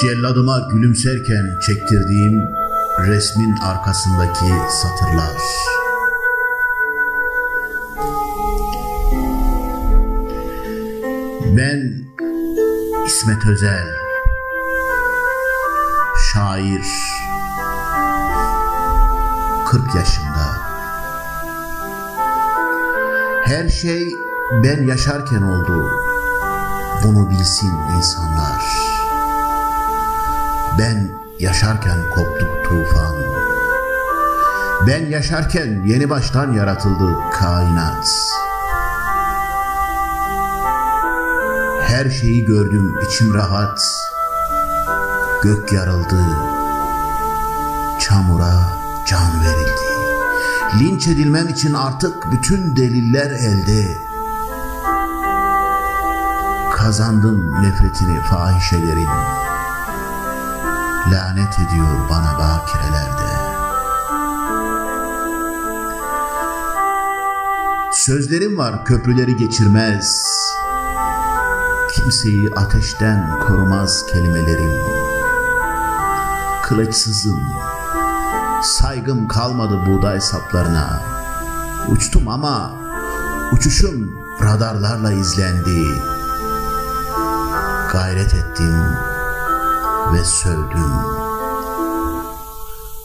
Celladıma gülümserken çektirdiğim resmin arkasındaki satırlar. Ben İsmet Özel, şair, 40 yaşında. Her şey ben yaşarken oldu. Bunu bilsin insanlar. Ben yaşarken koptu tufan. Ben yaşarken yeni baştan yaratıldı kainat. Her şeyi gördüm içim rahat. Gök yarıldı. Çamura can verildi. Linç edilmem için artık bütün deliller elde. Kazandım nefretini fahişelerin. Lanet ediyor bana bakirelerde. Sözlerim var köprüleri geçirmez. Kimseyi ateşten korumaz kelimelerim. Kılıçsızım, saygım kalmadı buğday saplarına. Uçtum ama uçuşum radarlarla izlendi. Gayret ettim ve sövdüm.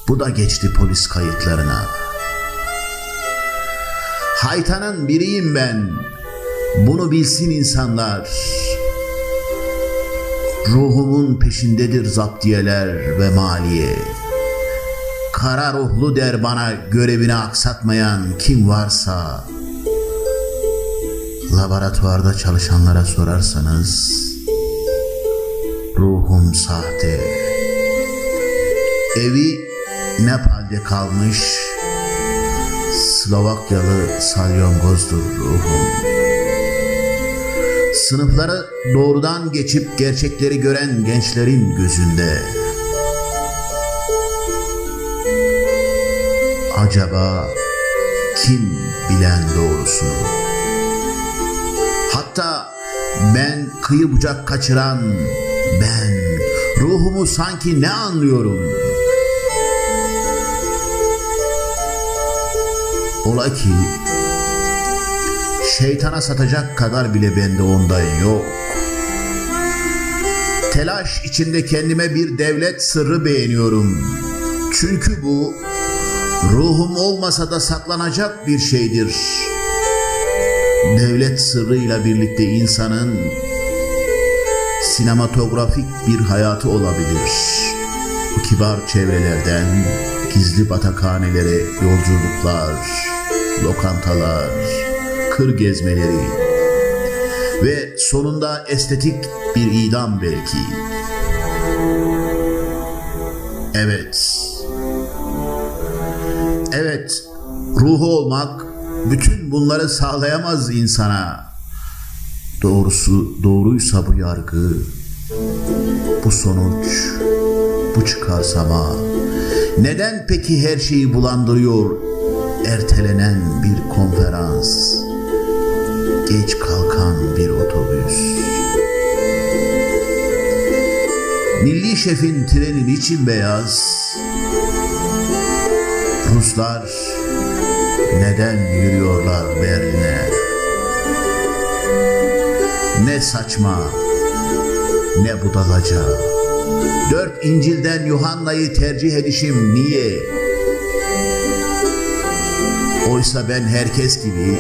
Bu da geçti polis kayıtlarına. Haytanın biriyim ben. Bunu bilsin insanlar. Ruhumun peşindedir zaptiyeler ve maliye. Kara ruhlu der bana görevini aksatmayan kim varsa. Laboratuvarda çalışanlara sorarsanız ruhum sahte. Evi Nepal'de kalmış Slovakyalı salyangozdur ruhum. Sınıfları doğrudan geçip gerçekleri gören gençlerin gözünde. Acaba kim bilen doğrusunu? Hatta ben kıyı bucak kaçıran ben ruhumu sanki ne anlıyorum? Ola ki şeytana satacak kadar bile bende ondan yok. Telaş içinde kendime bir devlet sırrı beğeniyorum. Çünkü bu ruhum olmasa da saklanacak bir şeydir. Devlet sırrıyla birlikte insanın sinematografik bir hayatı olabilir. Bu kibar çevrelerden gizli batakhanelere yolculuklar, lokantalar, kır gezmeleri ve sonunda estetik bir idam belki. Evet. Evet, ruhu olmak bütün bunları sağlayamaz insana. Doğrusu doğruysa bu yargı, bu sonuç, bu çıkarsama. Neden peki her şeyi bulandırıyor ertelenen bir konferans, geç kalkan bir otobüs? Milli şefin treni niçin beyaz? Ruslar neden yürüyorlar Berlin'e? Ne saçma, ne budalaca. Dört İncil'den Yuhanna'yı tercih edişim niye? Oysa ben herkes gibi,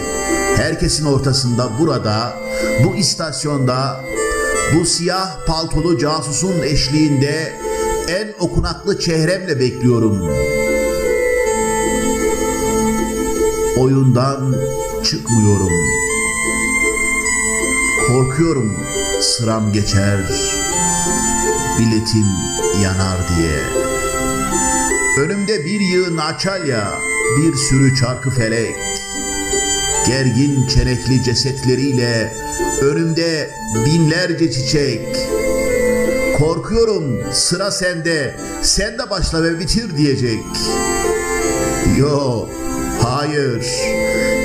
herkesin ortasında burada, bu istasyonda, bu siyah paltolu casusun eşliğinde en okunaklı çehremle bekliyorum. Oyundan çıkmıyorum. Korkuyorum sıram geçer, biletim yanar diye. Önümde bir yığın açalya, bir sürü çarkı felek. Gergin çenekli cesetleriyle önümde binlerce çiçek. Korkuyorum sıra sende, sen de başla ve bitir diyecek. Yo, hayır,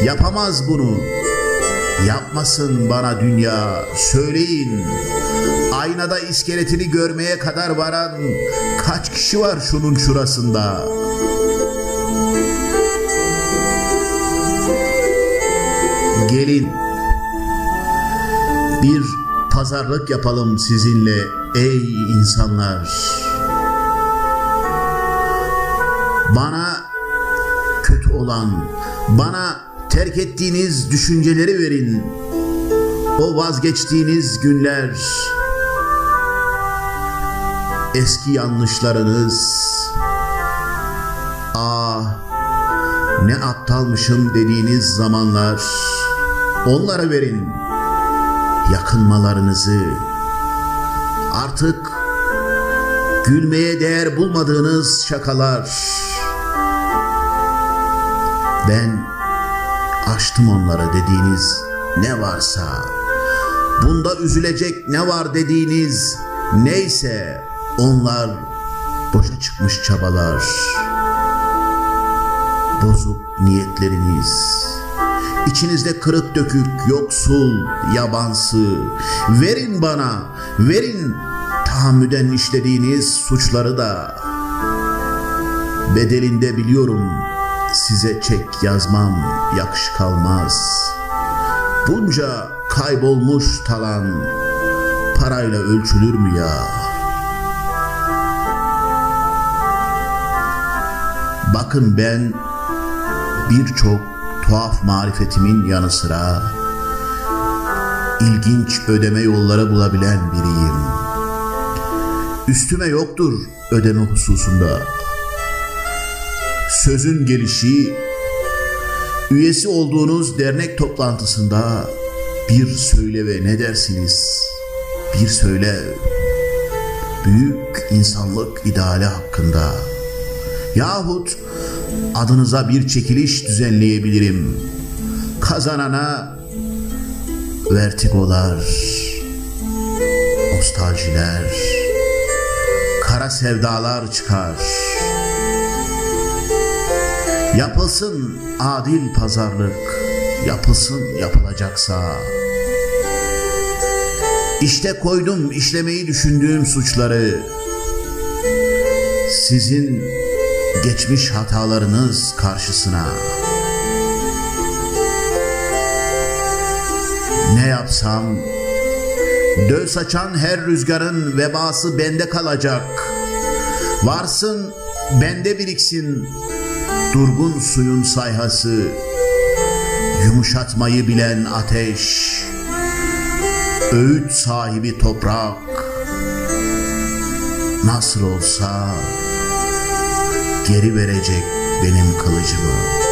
yapamaz bunu. Yapmasın bana dünya, söyleyin. Aynada iskeletini görmeye kadar varan kaç kişi var şunun şurasında? Gelin bir pazarlık yapalım sizinle ey insanlar. Bana kötü olan, bana terk ettiğiniz düşünceleri verin. O vazgeçtiğiniz günler, eski yanlışlarınız, ah ne aptalmışım dediğiniz zamanlar, onlara verin yakınmalarınızı. Artık gülmeye değer bulmadığınız şakalar. Ben açtım onları dediğiniz ne varsa. Bunda üzülecek ne var dediğiniz neyse onlar boşa çıkmış çabalar. Bozuk niyetleriniz. İçinizde kırık dökük, yoksul, yabansı. Verin bana, verin tahammüden işlediğiniz suçları da. Bedelinde biliyorum size çek yazmam yakışık almaz. Bunca kaybolmuş talan parayla ölçülür mü ya? Bakın ben birçok tuhaf marifetimin yanı sıra ilginç ödeme yolları bulabilen biriyim. Üstüme yoktur ödeme hususunda. Sözün gelişi üyesi olduğunuz dernek toplantısında bir söyle ve ne dersiniz? Bir söyle büyük insanlık ideali hakkında yahut adınıza bir çekiliş düzenleyebilirim. Kazanana vertigolar, nostaljiler, kara sevdalar çıkar. Yapılsın adil pazarlık, yapılsın yapılacaksa. İşte koydum işlemeyi düşündüğüm suçları. Sizin geçmiş hatalarınız karşısına. Ne yapsam döl saçan her rüzgarın vebası bende kalacak. Varsın bende biriksin durgun suyun sayhası. Yumuşatmayı bilen ateş, öğüt sahibi toprak. Nasıl olsa geri verecek benim kılıcımı.